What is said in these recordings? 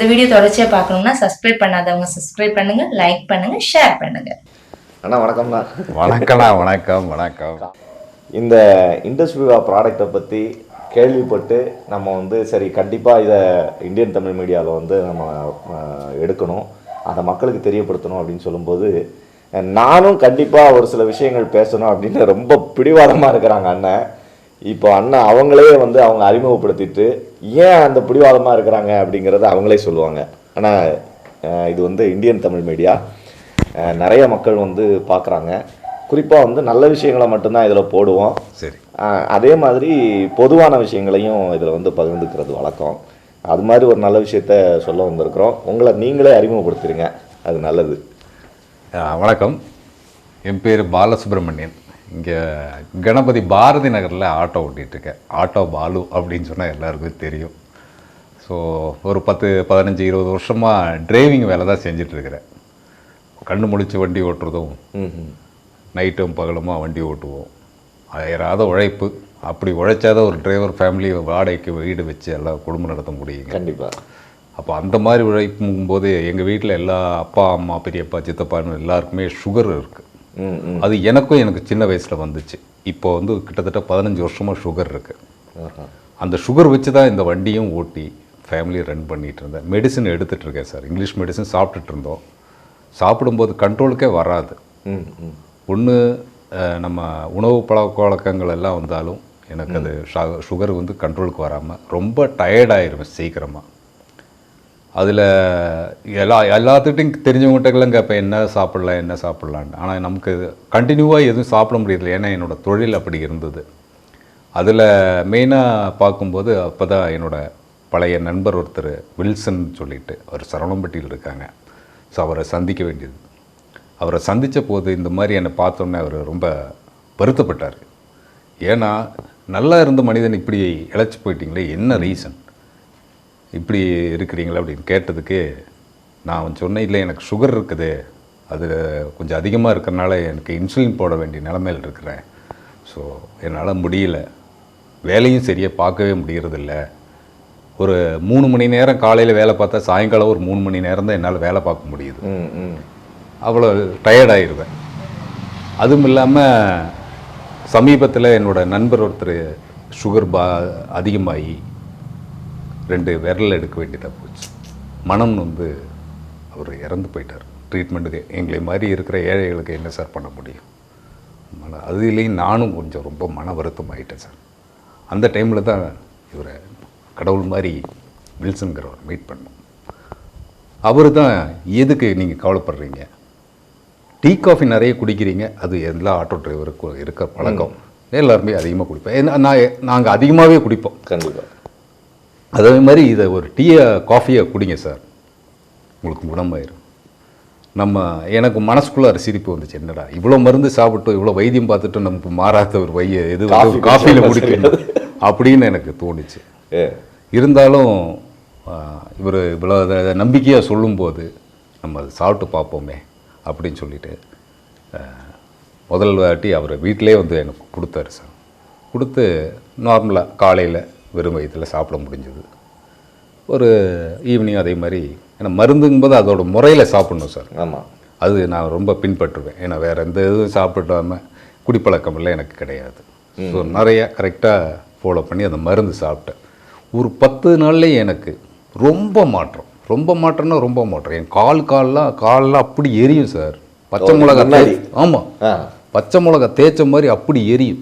இந்த வீடியோ தொடர்ச்சியா பார்க்கணும்னா சப்ஸ்கிரைப் பண்ணாதவங்க சப்ஸ்கிரைப் பண்ணுங்க லைக் பண்ணுங்க ஷேர் பண்ணுங்க. அண்ணா வணக்கம்ண்ணா. வணக்கம்ண்ணா வணக்கம் வணக்கம். இந்த இண்டஸ்ட்ரிவா ப்ராடக்டை பற்றி கேள்விப்பட்டு நம்ம வந்து சரி கண்டிப்பாக இதை இந்தியன் தமிழ் மீடியாவில் வந்து நம்ம எடுக்கணும். அதை மக்களுக்கு தெரியப்படுத்தணும் அப்படின்னு சொல்லும்போது நானும் கண்டிப்பாக ஒரு சில விஷயங்கள் பேசணும் அப்படின்னு ரொம்ப பிடிவாதமாக இருக்கிறாங்க அண்ணன். இப்போ அண்ணன் அவங்களே வந்து அவங்க அறிமுகப்படுத்திட்டு ஏன் அந்த பிடிவாதமாக இருக்கிறாங்க அப்படிங்கிறத அவங்களே சொல்லுவாங்க. ஆனால் இது வந்து இந்தியன் தமிழ் மீடியா. நிறைய மக்கள் வந்து பார்க்குறாங்க குறிப்பாக வந்து நல்ல விஷயங்களை மட்டும்தான் இதில் போடுவோம். சரி. அதே மாதிரி பொதுவான விஷயங்களையும் இதில் வந்து பகிர்ந்துக்கிறது வழக்கம். அது மாதிரி ஒரு நல்ல விஷயத்த சொல்ல வந்திருக்கிறோம். உங்களை நீங்களே அறிமுகப்படுத்துறீங்க. அது நல்லது. வணக்கம். என் பேர் பாலசுப்ரமணியன். இங்கே கணபதி பாரதி நகரில் ஆட்டோ ஓட்டிகிட்டு இருக்கேன் ஆட்டோ பாலு அப்படின்னு சொன்னால் எல்லாருக்கும் தெரியும். ஸோ ஒரு பத்து பதினஞ்சு இருபது வருஷமாக டிரைவிங் வேலை தான் செஞ்சிட்ருக்கிறேன் கண்ணு முழிச்சு வண்டி ஓட்டுறதும் நைட்டும் பகலுமா வண்டி ஓட்டுவோம். அயராத உழைப்பு. அப்படி உழைச்சாதான் ஒரு டிரைவர் ஃபேமிலி வாடகைக்கு வீடு வச்சு எல்லாம் குடும்பம் நடத்த முடியுங்க. கண்டிப்பாக அப்போ அந்த மாதிரி உழைப்பும் போது எங்கள் வீட்டில் எல்லா அப்பா அம்மா பெரியப்பா சித்தப்பான்னு எல்லாருக்குமே சுகர் இருக்குது அது எனக்கும் எனக்கு சின்ன வயசில் வந்துச்சு. இப்போ வந்து கிட்டத்தட்ட பதினஞ்சு வருஷமாக சுகர் இருக்குது. அந்த சுகர் வச்சு தான் இந்த வண்டியும் ஓட்டி ஃபேமிலியை ரன் பண்ணிகிட்டு இருந்தேன். மெடிசன் எடுத்துகிட்டு இருக்கேன் சார் இங்கிலீஷ் மெடிசன் சாப்பிட்டுட்டு இருந்தோம். சாப்பிடும்போது கண்ட்ரோலுக்கே வராது. ஒன்று நம்ம உணவு பழக்க வழக்கங்கள் எல்லாம் வந்தாலும் எனக்கு அது சுகர் வந்து கண்ட்ரோலுக்கு வராமல் ரொம்ப டயர்டாயிருவேன் சீக்கிரமாக அதில் எல்லா எல்லாத்துக்கிட்டையும் தெரிஞ்சவங்ககிட்டக்கெல்லாம் கேட்பேன் என்ன சாப்பிட்லாம் என்ன சாப்பிட்லான்னு ஆனால் நமக்கு கண்டினியூவாக எதுவும் சாப்பிட முடியல ஏன்னா என்னோட தொழில் அப்படி இருந்தது. அதில் மெயினாக பார்க்கும்போது அப்போ தான் என்னோட பழைய நண்பர் ஒருத்தர் வில்சன் சொல்லிட்டு அவர் சரவணம்பட்டியில் இருக்காங்க. ஸோ அவரை சந்திக்க வேண்டியது. அவரை சந்தித்த போது இந்த மாதிரி என்னை பார்த்தோன்னே அவர் ரொம்ப வருத்தப்பட்டார். ஏன்னா நல்லா இருந்த மனிதன் இப்படி இழைச்சி போயிட்டீங்களே என்ன ரீசன் இப்படி இருக்கிறீங்களா அப்படின்னு கேட்டதுக்கு நான் சொன்னேன் இல்லை எனக்கு சுகர் இருக்குது. அது கொஞ்சம் அதிகமாக இருக்கிறனால எனக்கு இன்சுலின் போட வேண்டிய நிலமையில் இருக்கிறேன். ஸோ என்னால் முடியல. வேலையும் சரியாக பார்க்கவே முடியறதில்ல. ஒரு மூணு மணி நேரம் காலையில் வேலை பார்த்தா சாயங்காலம் ஒரு மூணு மணி நேரம் தான் என்னால் வேலை பார்க்க முடியுது. ம் ம். அவ்வளோ டயர்டாயிருவேன் அதுவும் இல்லாமல் சமீபத்தில் என்னோட நண்பர் ஒருத்தர் சுகர் பா அதிகமாகி ரெண்டு விரல் எடுக்க வேண்டியதாக போச்சு. மனம் வந்து அவர் இறந்து போயிட்டார். ட்ரீட்மெண்ட்டுக்கு எங்களை மாதிரி இருக்கிற ஏழைகளுக்கு என்ன சார் பண்ண முடியும்? மன அதுலேயும் நானும் கொஞ்சம் ரொம்ப மன வருத்தம் ஆயிட்டேன் சார் அந்த டைமில் தான் இவரை கடவுள் மாதிரி வில்சன்கிறவர் மீட் பண்ணோம். அவர் தான் எதுக்கு நீங்கள் கவலைப்படுறீங்க? டீ காஃபி நிறைய குடிக்கிறீங்க. அது எல்லா ஆட்டோ டிரைவருக்கும் இருக்க பழக்கம். எல்லாருமே அதிகமாக குடிப்பேன் நான் நாங்கள் அதிகமாகவே குடிப்போம். கண்டிப்பாக அதே மாதிரி இதை ஒரு டீயை காஃபியை குடிங்க சார். உங்களுக்கு குணமாயிரும் நம்ம எனக்கு மனசுக்குள்ள ஒரு சிரிப்பு வந்துச்சு. என்னடா இவ்வளோ மருந்து சாப்பிட்டு இவ்வளோ வைத்தியம் பார்த்துட்டு நமக்கு மாறாத ஒரு வைய காஃபி காஃபியில் முடிக்கணும் அப்படின்னு எனக்கு தோணுச்சு. இருந்தாலும் இவர் இவ்வளோ நம்பிக்கையாக சொல்லும்போது நம்ம அதை சாப்பிட்டு பார்ப்போமே அப்படின்னு சொல்லிட்டு முதல் வாட்டி அவர் வீட்டிலே வந்து எனக்கு கொடுத்தாரு சார். கொடுத்து நார்மலாக காலையில் வெறும் வயிற்றில் சாப்பிட முடிஞ்சது. ஒரு ஈவினிங் அதே மாதிரி ஏன்னா மருந்துங்கும்போது அதோட முறையில் சாப்பிடணும் சார். ஆமாம் அது நான் ரொம்ப பின்பற்றுவேன். ஏன்னா வேறு எந்த இதுவும் சாப்பிடாம குடிப்பழக்கம் எல்லாம் எனக்கு கிடையாது. ஸோ நிறைய கரெக்டாக ஃபாலோ பண்ணி அந்த மருந்து சாப்பிட்டேன். ஒரு பத்து நாள்லேயே எனக்கு ரொம்ப மாற்றம். ரொம்ப மாற்றம்னா ரொம்ப மாற்றம். என் கால் கால்லாம் கால்லாம் அப்படி எரியும் சார். பச்சை மிளகா? ஆமாம் பச்சை மிளகா தேய்ச்ச மாதிரி அப்படி எரியும்.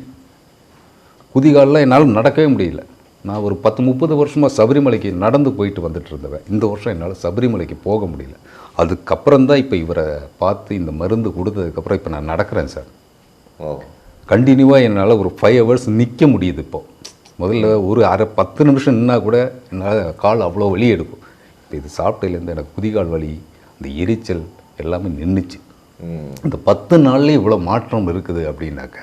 குதிகாலில் என்னால் நடக்கவே முடியல. நான் ஒரு பத்து முப்பது வருஷமாக சபரிமலைக்கு நடந்து போயிட்டு வந்துட்டு இருந்தவன். இந்த வருஷம் என்னால் சபரிமலைக்கு போக முடியல. அதுக்கப்புறம் தான் இப்போ இவரை பார்த்து இந்த மருந்து கொடுத்ததுக்கப்புறம் இப்போ நான் நடக்கிறேன் சார். கண்டினியூவாக என்னால் ஒரு ஃபைவ் ஹவர்ஸ் நிற்க முடியுது இப்போ. முதல்ல ஒரு அரை பத்து நிமிஷம் நின்னா கூட என்னால் கால் அவ்வளோ வலி எடுக்கும். இப்போ இது சாப்பிட்டதுலேருந்து எனக்கு குதிகால் வலி இந்த எரிச்சல் எல்லாமே நின்றுச்சு இந்த பத்து நாள்லேயே இவ்வளோ மாற்றம் இருக்குது அப்படின்னாக்க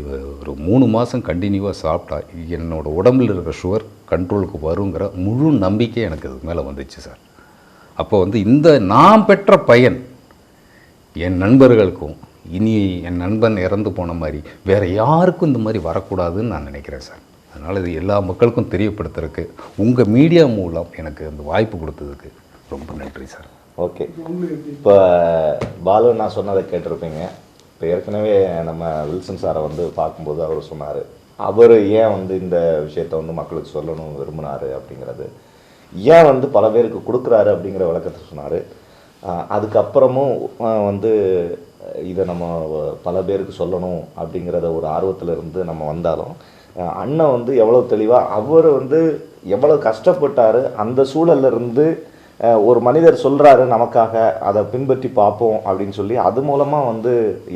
இவ ஒரு மூணு மாதம் கண்டினியூவாக சாப்பிட்டா என்னோடய உடம்புல இருக்கிற சுகர் கண்ட்ரோலுக்கு வருங்கிற முழு நம்பிக்கை எனக்கு இது மேலே வந்துச்சு சார். அப்போ வந்து இந்த நான் பெற்ற பயன் என் நண்பர்களுக்கும் இனி என் நண்பன் இறந்து போன மாதிரி வேற யாருக்கும் இந்த மாதிரி வரக்கூடாதுன்னு நான் நினைக்கிறேன் சார். அதனால் இது எல்லா மக்களுக்கும் தெரியப்படுத்துறதுக்கு உங்கள் மீடியா மூலம் எனக்கு அந்த வாய்ப்பு கொடுத்ததுக்கு ரொம்ப நன்றி சார். ஓகே இப்போ பாலு நான் சொன்னதை கேட்டிருப்பீங்க. இப்போ ஏற்கனவே நம்ம வில்சன் சாரை வந்து பார்க்கும்போது அவர் சொன்னார் அவர் ஏன் வந்து இந்த விஷயத்த வந்து மக்களுக்கு சொல்லணும் விரும்பினாரு அப்படிங்கிறது. ஏன் வந்து பல பேருக்கு கொடுக்குறாரு அப்படிங்கிற விளக்கத்தை சொன்னார். அதுக்கப்புறமும் வந்து இதை நம்ம பல பேருக்கு சொல்லணும் அப்படிங்கிறத ஒரு ஆர்வத்தில் இருந்து நம்ம வந்தாலும் அண்ணன் வந்து எவ்வளோ தெளிவாக அவர் வந்து எவ்வளோ கஷ்டப்பட்டார் அந்த சூழல்ல இருந்து ஒரு மனிதர் சொல்கிறாரு நமக்காக அதை பின்பற்றி பார்ப்போம் அப்படின்னு சொல்லி அது மூலமாக வந்து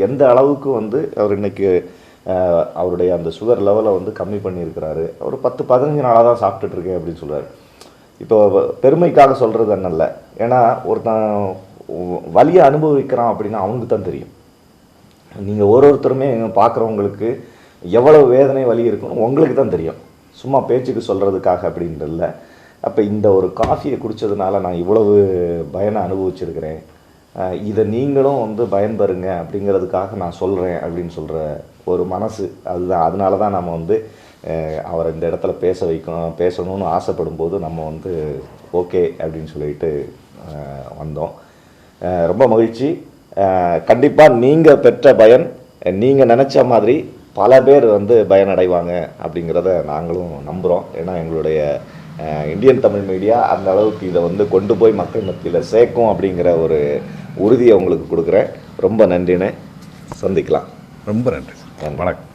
எந்த அளவுக்கு வந்து அவர் இன்னைக்கு அவருடைய அந்த சுகர் லெவலை வந்து கம்மி பண்ணியிருக்கிறாரு. ஒரு பத்து பதினஞ்சு நாளாக தான் சாப்பிட்டுட்டு இருக்கேன் அப்படின்னு சொல்கிறார் இப்போ பெருமைக்காக சொல்கிறது என்னல்ல ஏன்னா ஒருத்தன் வழியை அனுபவிக்கிறான் அப்படின்னா அவனுக்கு தான் தெரியும். நீங்கள் ஒரு ஒருத்தருமே பார்க்குறவங்களுக்கு எவ்வளவு வேதனை வலி இருக்குன்னு உங்களுக்கு தான் தெரியும். சும்மா பேச்சுக்கு சொல்கிறதுக்காக அப்படின்றதில்ல அப்போ இந்த ஒரு காஃபியை குடித்ததுனால நான் இவ்வளவு பயனை அனுபவிச்சிருக்கிறேன். இதை நீங்களும் வந்து பயன்பெறுங்க அப்படிங்கிறதுக்காக நான் சொல்கிறேன் அப்படின்னு சொல்கிற ஒரு மனசு அதுதான். அதனால தான் நம்ம வந்து அவரை இந்த இடத்துல பேச வைக்கணும் பேசணும்னு ஆசைப்படும் போது நம்ம வந்து ஓகே அப்படின்னு சொல்லிட்டு வந்தோம். ரொம்ப மகிழ்ச்சி. கண்டிப்பாக நீங்கள் பெற்ற பயன் நீங்கள் நினச்ச மாதிரி பல பேர் வந்து பயனடைவாங்க அப்படிங்கிறத நாங்களும் நம்புகிறோம் ஏன்னா எங்களுடைய இந்தியன் தமிழ் மீடியா அந்த அளவுக்கு இதை வந்து கொண்டு போய் மக்கள் மத்தியில் சேர்க்கும் அப்படிங்கிற ஒரு உறுதியை உங்களுக்கு கொடுக்குறேன். ரொம்ப நன்றிண்ணே. சந்திக்கலாம். ரொம்ப நன்றி. வணக்கம்.